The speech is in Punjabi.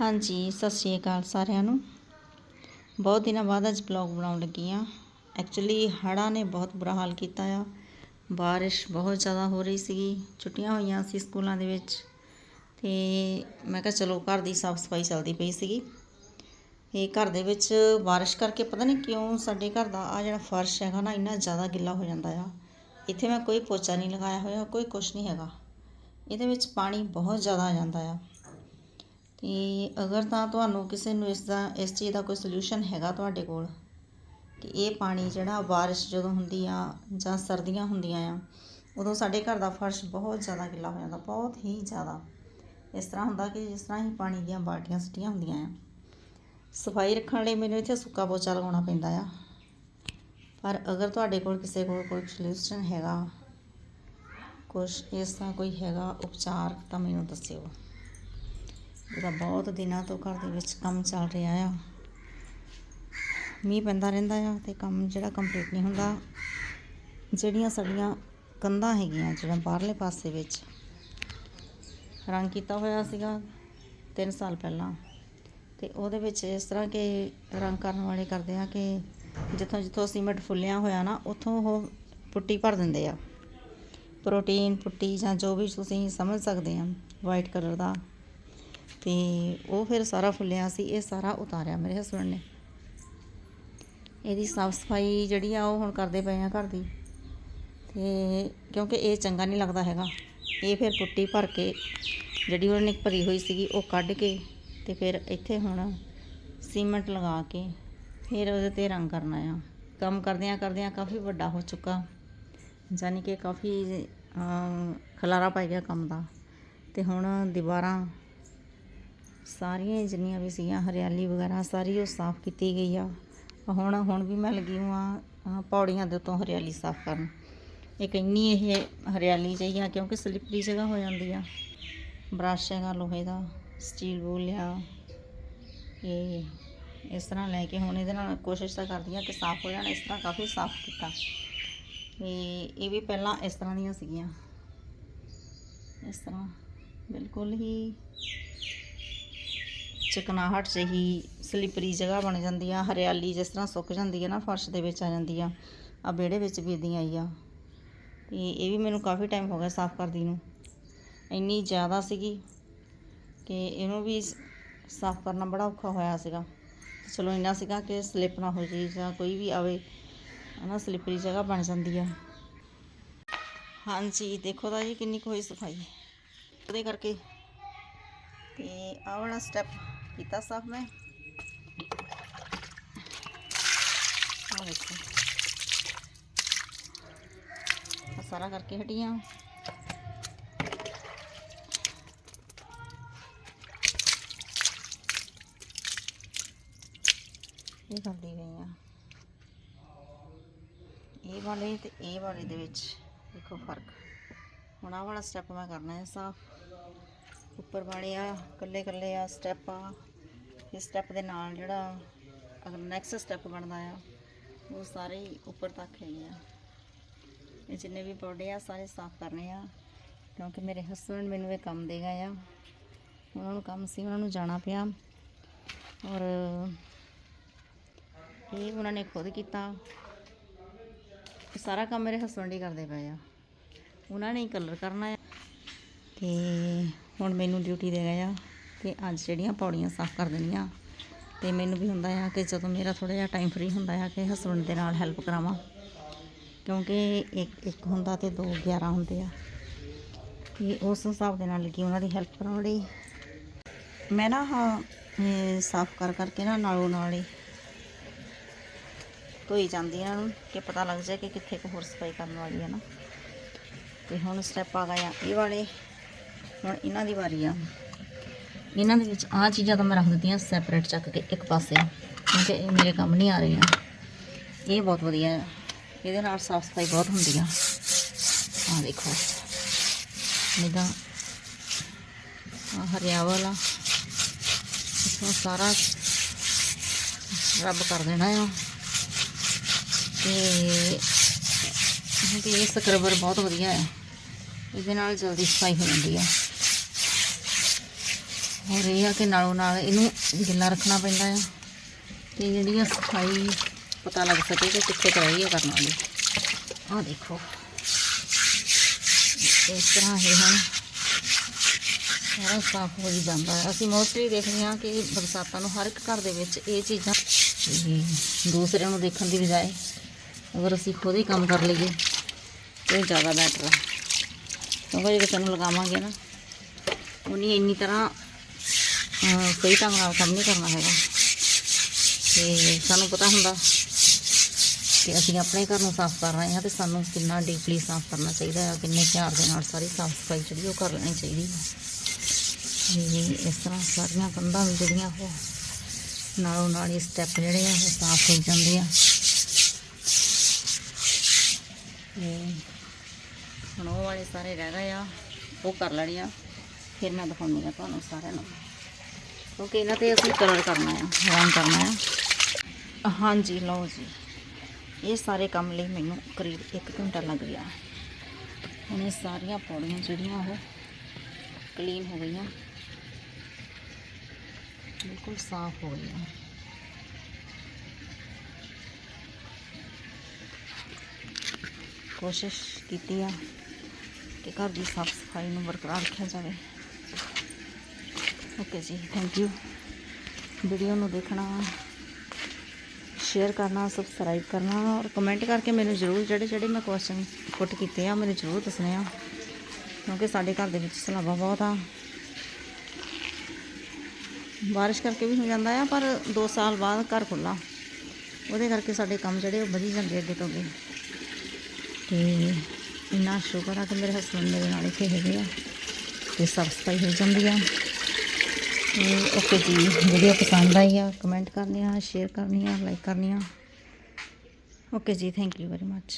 ਹਾਂਜੀ, ਸਤਿ ਸ਼੍ਰੀ ਅਕਾਲ ਸਾਰਿਆਂ ਨੂੰ। ਬਹੁਤ ਦਿਨਾਂ ਬਾਅਦ ਅੱਜ ਬਲੌਗ ਬਣਾਉਣ ਲੱਗੀ ਆ ਐਕਚੁਅਲੀ ਹੜ੍ਹਾਂ ਨੇ ਬਹੁਤ ਬੁਰਾ ਹਾਲ ਕੀਤਾ ਆ। ਬਾਰਿਸ਼ ਬਹੁਤ ਜ਼ਿਆਦਾ ਹੋ ਰਹੀ ਸੀਗੀ। ਛੁੱਟੀਆਂ ਹੋਈਆਂ ਸੀ ਸਕੂਲਾਂ ਦੇ ਵਿੱਚ। ਤੇ ਮੈਂ ਕਿਹਾ ਚਲੋ ਘਰ ਦੀ ਸਾਫ਼ ਸਫ਼ਾਈ ਚੱਲਦੀ ਪਈ ਸੀਗੀ। ਇਹ ਘਰ ਦੇ ਵਿੱਚ ਬਾਰਿਸ਼ ਕਰਕੇ ਪਤਾ ਨਹੀਂ ਕਿਉਂ ਸਾਡੇ ਘਰ ਦਾ ਆ ਜਿਹੜਾ ਫਰਸ਼ ਹੈਗਾ ਨਾ, ਇੰਨਾ ਜ਼ਿਆਦਾ ਗਿੱਲਾ ਹੋ ਜਾਂਦਾ ਆ। ਇੱਥੇ ਮੈਂ ਕੋਈ ਪੋਚਾ ਨਹੀਂ ਲਗਾਇਆ ਹੋਇਆ, ਕੋਈ ਕੁਛ ਨਹੀਂ ਹੈਗਾ। ਇਹਦੇ ਵਿੱਚ ਪਾਣੀ ਬਹੁਤ ਜ਼ਿਆਦਾ ਆ ਜਾਂਦਾ ਆ। ਤੇ ਅਗਰ ਤਾਂ ਤੁਹਾਨੂੰ ਕਿਸੇ ਨੂੰ ਇਸ ਦਾ, ਇਸ ਚੀਜ਼ ਦਾ ਕੋਈ ਸੋਲੂਸ਼ਨ ਹੈਗਾ ਤੁਹਾਡੇ ਕੋਲ ਕਿ ਇਹ ਪਾਣੀ ਜਿਹੜਾ ਬਾਰਿਸ਼ ਜਦੋਂ ਹੁੰਦੀ ਆ ਜਾਂ ਸਰਦੀਆਂ ਹੁੰਦੀਆਂ ਆ, ਉਦੋਂ ਸਾਡੇ ਘਰ ਦਾ ਫਰਸ਼ ਬਹੁਤ ਜ਼ਿਆਦਾ ਗਿੱਲਾ ਹੋ ਜਾਂਦਾ, ਬਹੁਤ ਹੀ ਜ਼ਿਆਦਾ। ਇਸ ਤਰ੍ਹਾਂ ਹੁੰਦਾ ਕਿ ਜਿਸ ਤਰ੍ਹਾਂ ਹੀ ਪਾਣੀ ਦੀਆਂ ਬਾਲਟੀਆਂ ਸਿੱਟੀਆਂ ਹੁੰਦੀਆਂ ਆ। ਸਫ਼ਾਈ ਰੱਖਣ ਲਈ ਮੈਨੂੰ ਇੱਥੇ ਸੁੱਕਾ ਪੋਚਾ ਲਗਾਉਣਾ ਪੈਂਦਾ ਆ। ਪਰ ਅਗਰ ਤੁਹਾਡੇ ਕੋਲ ਕਿਸੇ ਕੋਲ ਕੋਈ ਸੋਲੂਸ਼ਨ ਹੈਗਾ, ਕੁਛ ਇਸ ਤਰ੍ਹਾਂ ਕੋਈ ਹੈਗਾ ਉਪਚਾਰ ਤਾਂ ਮੈਨੂੰ ਦੱਸਿਓ। ਇਹਦਾ ਬਹੁਤ ਦਿਨਾਂ ਤੋਂ ਘਰ ਦੇ ਵਿੱਚ ਕੰਮ ਚੱਲ ਰਿਹਾ ਆ। ਮੀਂਹ ਪੈਂਦਾ ਰਹਿੰਦਾ ਆ ਤੇ ਕੰਮ ਜਿਹੜਾ ਕੰਪਲੀਟ ਨਹੀਂ ਹੁੰਦਾ। ਜਿਹੜੀਆਂ ਸਾਡੀਆਂ ਕੰਧਾਂ ਹੈਗੀਆਂ ਜਿਹੜਾ ਬਾਹਰਲੇ ਪਾਸੇ ਵਿੱਚ ਰੰਗ ਕੀਤਾ ਹੋਇਆ ਸੀਗਾ 3 ਸਾਲ ਪਹਿਲਾਂ ਤੇ ਉਹਦੇ ਵਿੱਚ ਇਸ ਤਰ੍ਹਾਂ ਕਿ ਰੰਗ ਕਰਨ ਵਾਲੇ ਕਰਦੇ ਆ ਕਿ ਜਿੱਥੋਂ ਜਿੱਥੋਂ ਸੀਮੈਂਟ ਫੁੱਲਿਆ ਹੋਇਆ ਨਾ, ਉੱਥੋਂ ਉਹ ਪੁੱਟੀ ਭਰ ਦਿੰਦੇ ਆ। ਪ੍ਰੋਟੀਨ, ਪੁੱਟੀ ਜਾਂ ਜੋ ਵੀ ਤੁਸੀਂ ਸਮਝ ਸਕਦੇ ਆ, ਵਾਈਟ ਕਲਰ ਦਾ। ਤੇ ਉਹ ਫਿਰ ਸਾਰਾ ਫੁੱਲਿਆ ਸੀ, ਇਹ ਸਾਰਾ ਉਤਾਰਿਆ ਮੇਰੇ ਹਸਬੰਡ ਨੇ। ਇਹਦੀ ਸਾਫ਼ ਸਫ਼ਾਈ ਜਿਹੜੀ ਆ ਉਹ ਹੁਣ ਕਰਦੇ ਪਏ ਆ ਘਰ ਦੀ। ਤੇ ਕਿਉਂਕਿ ਇਹ ਚੰਗਾ ਨਹੀਂ ਲੱਗਦਾ ਹੈਗਾ, ਇਹ ਫਿਰ ਪੁੱਟੀ ਭਰ ਕੇ ਜਿਹੜੀ ਉਹਨਾਂ ਨੇ ਭਰੀ ਹੋਈ ਸੀਗੀ ਉਹ ਕੱਢ ਕੇ ਤੇ ਫਿਰ ਇੱਥੇ ਹੁਣ ਸੀਮੈਂਟ ਲਗਾ ਕੇ ਫਿਰ ਉਹਦੇ ਤੇ ਰੰਗ ਕਰਨਾ ਆ। ਕੰਮ ਕਰਦਿਆਂ ਕਰਦਿਆਂ ਕਾਫੀ ਵੱਡਾ ਹੋ ਚੁੱਕਾ। ਯਾਨੀ ਕਿ ਕਾਫੀ ਖਲਾਰਾ ਪੈ ਗਿਆ ਕੰਮ ਦਾ। ਤੇ ਹੁਣ ਦੀਵਾਰਾਂ ਸਾਰੀਆਂ ਜਿੰਨੀਆਂ ਵੀ ਸੀਗੀਆਂ, ਹਰਿਆਲੀ ਵਗੈਰਾ, ਸਾਰੀ ਉਹ ਸਾਫ਼ ਕੀਤੀ ਗਈ ਆ। ਹੁਣ ਹੁਣ ਵੀ ਮੈਂ ਲੱਗੀ ਹਾਂ ਪੌੜੀਆਂ ਦੇ ਉੱਤੋਂ ਹਰਿਆਲੀ ਸਾਫ਼ ਕਰਨ। ਇੱਕ ਇੰਨੀ ਇਹ ਹਰਿਆਲੀ ਚਾਹੀਏ ਕਿਉਂਕਿ ਸਲਿੱਪਰੀ ਜਗ੍ਹਾ ਹੋ ਜਾਂਦੀ ਆ। ਬਰਸ਼ ਹੈਗਾ ਲੋਹੇ ਦਾ, ਸਟੀਲ ਬੋਲ ਲਿਆ ਇਹ ਇਸ ਤਰ੍ਹਾਂ ਲੈ ਕੇ ਹੁਣ ਇਹਦੇ ਨਾਲ ਕੋਸ਼ਿਸ਼ ਤਾਂ ਕਰਦੀ ਆ ਕਿ ਸਾਫ਼ ਹੋ ਜਾਣ, ਇਸ ਤਰ੍ਹਾਂ ਕਾਫੀ ਸਾਫ਼ ਕੀਤਾ। ਤੇ ਇਹ ਵੀ ਪਹਿਲਾਂ ਇਸ ਤਰ੍ਹਾਂ ਦੀਆਂ ਸੀਗੀਆਂ। ਇਸ ਤਰ੍ਹਾਂ ਬਿਲਕੁਲ ਹੀ ਚਿਕਨਾਹਟ ਜਿਹੀ ਸਲਿਪਰੀ ਜਗ੍ਹਾ ਬਣ ਜਾਂਦੀ ਆ ਹਰਿਆਲੀ ਜਿਸ ਤਰ੍ਹਾਂ ਸੁੱਕ ਜਾਂਦੀ ਹੈ ਨਾ, ਫਰਸ਼ ਦੇ ਵਿੱਚ ਆ ਜਾਂਦੀ ਆ ਆ ਵਿਹੜੇ ਵਿੱਚ ਵੀ ਇਦਾਂ ਆਈ ਆ। ਤੇ ਇਹ ਵੀ ਮੈਨੂੰ ਕਾਫੀ ਟਾਈਮ ਹੋ ਗਿਆ ਸਾਫ਼ ਕਰਦੀ ਨੂੰ। ਇੰਨੀ ਜ਼ਿਆਦਾ ਸੀਗੀ ਕਿ ਇਹਨੂੰ ਵੀ ਸਾਫ਼ ਕਰਨਾ ਬੜਾ ਔਖਾ ਹੋਇਆ ਸੀਗਾ। ਚਲੋ ਇੰਨਾ ਸੀਗਾ ਕਿ ਸਲਿੱਪ ਨਾ ਹੋ ਜੇ ਜਾਂ ਕੋਈ ਵੀ ਆਵੇ, ਹਨਾ ਸਲਿਪਰੀ ਜਗ੍ਹਾ ਬਣ ਜਾਂਦੀ ਆ। ਹਾਂਜੀ, ਦੇਖੋ ਤਾਂ ਜੀ ਕਿੰਨੀ ਕੁ ਹੋਈ ਸਫ਼ਾਈ। ਉਹਦੇ ਕਰਕੇ ਤੇ ਆਹ ਵਾਲਾ ਸਟੈਪ ਕੀਤਾ ਸਾਫ਼ ਮੈਂ ਆਹ ਦੇਖੋ ਆਹ ਸਾਰਾ ਕਰਕੇ ਹਟੀਆਂ ਇਹ ਕਰਦੀ ਗਈ ਆ ਇਹ ਵਾਲੇ ਤੇ ਇਹ ਵਾਲੇ ਦੇ ਵਿੱਚ ਦੇਖੋ ਫ਼ਰਕ ਹੁਣ ਆਹ ਵਾਲਾ ਸਟੈਪ ਮੈਂ ਕਰਨਾ ਹੈ ਸਾਫ਼ ਉੱਪਰ ਵਾਲੇ ਆ ਕੱਲੇ ਕੱਲੇ ਆ ਸਟੈਪ ਆ ਇਸ ਸਟੈਪ ਦੇ ਨਾਲ ਜਿਹੜਾ ਅਗਰ ਨੈਕਸਟ ਸਟੈਪ ਬਣਦਾ ਆ, ਉਹ ਸਾਰੇ ਹੀ ਉੱਪਰ ਤੱਕ ਹੈਗੇ ਆ। ਇਹ ਜਿੰਨੇ ਵੀ ਪੌੜੇ ਆ, ਸਾਰੇ ਸਾਫ਼ ਕਰਨੇ ਆ, ਕਿਉਂਕਿ ਮੇਰੇ ਹਸਬੰਡ ਮੈਨੂੰ ਇਹ ਕੰਮ ਦੇ ਗਏ ਆ। ਉਹਨਾਂ ਨੂੰ ਕੰਮ ਸੀ, ਉਹਨਾਂ ਨੂੰ ਜਾਣਾ ਪਿਆ। ਔਰ ਇਹ ਉਹਨਾਂ ਨੇ ਖੁਦ ਕੀਤਾ। ਸਾਰਾ ਕੰਮ ਮੇਰੇ ਹਸਬੰਡ ਹੀ ਕਰਦੇ ਪਏ ਆ। ਉਹਨਾਂ ਨੇ ਹੀ ਕਲਰ ਕਰਨਾ ਆ। ਤੇ ਹੁਣ ਮੈਨੂੰ ਡਿਊਟੀ ਦੇ ਗਏ ਆ। ਕਿ ਅੱਜ ਜਿਹੜੀਆਂ ਪੌੜੀਆਂ ਸਾਫ਼ ਕਰ ਦੇਣੀਆਂ। ਤੇ ਮੈਨੂੰ ਵੀ ਹੁੰਦਾ ਆ ਕਿ ਜਦੋਂ ਮੇਰਾ ਥੋੜਾ ਜਿਹਾ ਟਾਈਮ ਫ੍ਰੀ ਹੁੰਦਾ ਆ ਕਿ ਹਸਬੰਡ ਦੇ ਨਾਲ ਹੈਲਪ ਕਰਾਵਾਂ। ਕਿਉਂਕਿ ਇੱਕ ਇੱਕ ਹੁੰਦਾ ਤੇ ਦੋ 11 ਹੁੰਦੇ ਆ। ਤੇ ਉਸ ਹਿਸਾਬ ਦੇ ਨਾਲ ਲੱਗੀ ਉਹਨਾਂ ਦੀ ਹੈਲਪ ਕਰਾਉਣ ਲਈ। ਮੈਂ ਨਾ ਹਾਂ ਸਾਫ਼ ਕਰ, ਕਰਕੇ ਨਾ ਨਾਲੋਂ ਨਾਲ ਹੀ ਧੋਈ ਜਾਂਦੀ ਇਹਨਾਂ ਨੂੰ ਕਿ ਪਤਾ ਲੱਗ ਜਾਏ ਕਿ ਕਿੱਥੇ ਕੁ ਹੋਰ ਸਫ਼ਾਈ ਕਰਨ ਵਾਲੀ ਹੈ ਨਾ। ਤੇ ਹੁਣ ਸਟੈਪ ਆ ਗਿਆ ਇਹ ਵਾਲੇ। ਹੁਣ ਇਹਨਾਂ ਦੀ ਵਾਰੀ ਆ। ਇਹਨਾਂ ਦੇ ਵਿੱਚ ਆਹ ਚੀਜ਼ਾਂ ਤਾਂ ਮੈਂ ਰੱਖ ਦਿੱਤੀਆਂ ਸੈਪਰੇਟ ਚੱਕ ਕੇ ਇੱਕ ਪਾਸੇ। ਕਿਉਂਕਿ ਇਹ ਮੇਰੇ ਕੰਮ ਨਹੀਂ ਆ ਰਹੀਆਂ। ਇਹ ਬਹੁਤ ਵਧੀਆ ਹੈ। ਇਹਦੇ ਨਾਲ ਸਾਫ਼ ਸਫ਼ਾਈ ਬਹੁਤ ਹੁੰਦੀ ਆ। ਆਹ ਦੇਖੋ। ਇਹਦਾ ਆਹ ਹਰਿਆ ਵਾਲਾ। ਇਸਨੂੰ ਸਾਰਾ ਰੱਬ ਕਰ ਦੇਣਾ ਆ। ਤੇ ਇਹ ਸਕਰਬਰ ਬਹੁਤ ਵਧੀਆ ਹੈ। ਇਹਦੇ ਨਾਲ ਜਲਦੀ ਸਫ਼ਾਈ ਹੋ ਜਾਂਦੀ ਆ। ਹੋਰ ਇਹ ਆ ਕਿ ਨਾਲੋਂ ਨਾਲ ਇਹਨੂੰ ਗਿੱਲਾ ਰੱਖਣਾ ਪੈਂਦਾ ਆ। ਤੇ ਜਿਹੜੀ ਆ ਸਫ਼ਾਈ ਪਤਾ ਲੱਗ ਸਕੇ ਕਿ ਕਿੱਥੇ ਕਰ ਰਹੀ ਹੈ ਕਰਨਾ ਵਾਲੀ। ਆਹ ਦੇਖੋ। ਇਸ ਤਰ੍ਹਾਂ ਇਹ ਹਨ ਸਾਰਾ ਸਾਫ਼ ਹੋ ਹੀ ਜਾਂਦਾ ਹੈ ਅਸੀਂ ਮੋਸਟਲੀ ਦੇਖਦੇ ਹਾਂ ਕਿ ਬਰਸਾਤਾਂ ਨੂੰ ਹਰ ਇੱਕ ਘਰ ਦੇ ਵਿੱਚ ਇਹ ਚੀਜ਼ਾਂ ਦੂਸਰਿਆਂ ਨੂੰ ਦੇਖਣ ਦੀ ਬਜਾਏ ਅਗਰ ਅਸੀਂ ਖੁਦ ਹੀ ਕੰਮ ਕਰ ਲਈਏ ਤੇ ਜ਼ਿਆਦਾ ਬੈਟਰ ਹੈ ਕਿਉਂਕਿ ਜੇ ਕਿਸੇ ਨੂੰ ਲਗਾਵਾਂਗੇ ਨਾ, ਉਹਨੀ ਇੰਨੀ ਤਰ੍ਹਾਂ ਸਹੀ ਢੰਗ ਨਾਲ ਕੰਮ ਨਹੀਂ ਕਰਨਾ ਹੈਗਾ। ਤੇ ਸਾਨੂੰ ਪਤਾ ਹੁੰਦਾ ਕਿ ਅਸੀਂ ਆਪਣੇ ਘਰ ਨੂੰ ਸਾਫ਼ ਕਰ ਰਹੇ ਹਾਂ ਤੇ ਸਾਨੂੰ ਕਿੰਨਾ ਡੀਪਲੀ ਸਾਫ਼ ਕਰਨਾ ਚਾਹੀਦਾ ਹੈ, ਕਿੰਨੇ ਪਿਆਰ ਦੇ ਨਾਲ ਸਾਰੀ ਸਾਫ਼ ਸਫ਼ਾਈ ਜਿਹੜੀ ਉਹ ਕਰ ਲੈਣੀ ਚਾਹੀਦੀ ਹੈ। ਤੇ ਇਸ ਤਰ੍ਹਾਂ ਸਾਰੀਆਂ ਕੰਧਾਂ ਵੀ ਜਿਹੜੀਆਂ ਉਹ ਨਾਲੋਂ ਨਾਲ ਹੀ ਸਟੈਪ ਜਿਹੜੇ ਆ, ਉਹ ਸਾਫ਼ ਹੋ ਜਾਂਦੇ ਆ। ਤੇ ਹੁਣ ਉਹ ਵਾਲੇ ਸਾਰੇ ਰਹਿ ਗਏ ਆ, ਉਹ ਕਰ ਲੈਣੇ ਆ। ਫਿਰ ਮੈਂ ਦਿਖਾਉਂਦੀ ਆ ਤੁਹਾਨੂੰ ਸਾਰਿਆਂ ਨੂੰ। ਕਿਉਂਕਿ ਇਹਨਾਂ ਤੇ ਅਸੀਂ ਕਲਰ ਕਰਨਾ ਆ ਰੰਗ ਕਰਨਾ ਆ ਹਾਂਜੀ ਲਓ ਜੀ ਇਹ ਸਾਰੇ ਕੰਮ ਲਈ ਮੈਨੂੰ ਕਰੀਬ 1 ਘੰਟਾ ਲੱਗ ਗਿਆ ਹੁਣ ਇਹ ਸਾਰੀਆਂ ਪੌੜੀਆਂ ਜਿਹੜੀਆਂ ਉਹ ਕਲੀਨ ਹੋ ਗਈਆਂ ਬਿਲਕੁਲ ਸਾਫ਼ ਹੋ ਗਈਆਂ ਕੋਸ਼ਿਸ਼ ਕੀਤੀ ਆ ਕਿ ਘਰ ਦੀ ਸਾਫ਼ ਸਫ਼ਾਈ ਨੂੰ ਬਰਕਰਾਰ ਰੱਖਿਆ ਜਾਵੇ ਓਕੇ ਜੀ ਥੈਂਕ ਯੂ ਵੀਡੀਓ ਨੂੰ ਦੇਖਣਾ ਸ਼ੇਅਰ ਕਰਨਾ ਸਬਸਕ੍ਰਾਈਬ ਕਰਨਾ ਔਰ ਕਮੈਂਟ ਕਰਕੇ ਮੈਨੂੰ ਜ਼ਰੂਰ ਜਿਹੜੇ ਜਿਹੜੇ ਮੈਂ ਕੁਐਸਚਨ ਪੁੱਟ ਕੀਤੇ ਆ, ਮੈਨੂੰ ਜ਼ਰੂਰ ਦੱਸਣੇ ਆ। ਕਿਉਂਕਿ ਸਾਡੇ ਘਰ ਦੇ ਵਿੱਚ ਸਲਾਬਾ ਬਹੁਤ ਆ। ਬਾਰਿਸ਼ ਕਰਕੇ ਵੀ ਹੋ ਜਾਂਦਾ ਆ, ਪਰ 2 ਸਾਲ ਬਾਅਦ ਘਰ ਖੁੱਲਾ ਉਹਦੇ ਕਰਕੇ ਸਾਡੇ ਕੰਮ ਜਿਹੜੇ ਉਹ ਵਧੀ ਜਾਂਦੇ ਅੱਗੇ ਤੋਂ ਅੱਗੇ। ਤੇ ਇੰਨਾ ਸ਼ੁਕਰ ਆ ਕਿ ਮੇਰੇ ਹਸਬੰਦ ਮੇਰੇ ਨਾਲ ਇੱਥੇ ਹੈਗੇ ਆ। ਤੇ ਸਾਫ਼ ਸਫ਼ਾਈ ਹੋ ਜਾਂਦੀ ਆ। ਓਕੇ ਜੀ, ਵੀਡੀਓ ਪਸੰਦ ਆਈ ਆ ਕਮੈਂਟ ਕਰਨੀ ਆ ਸ਼ੇਅਰ ਕਰਨੀ ਆ ਲਾਈਕ ਕਰਨੀ ਆ। ਓਕੇ ਜੀ ਥੈਂਕ ਯੂ ਵੈਰੀ ਮੱਚ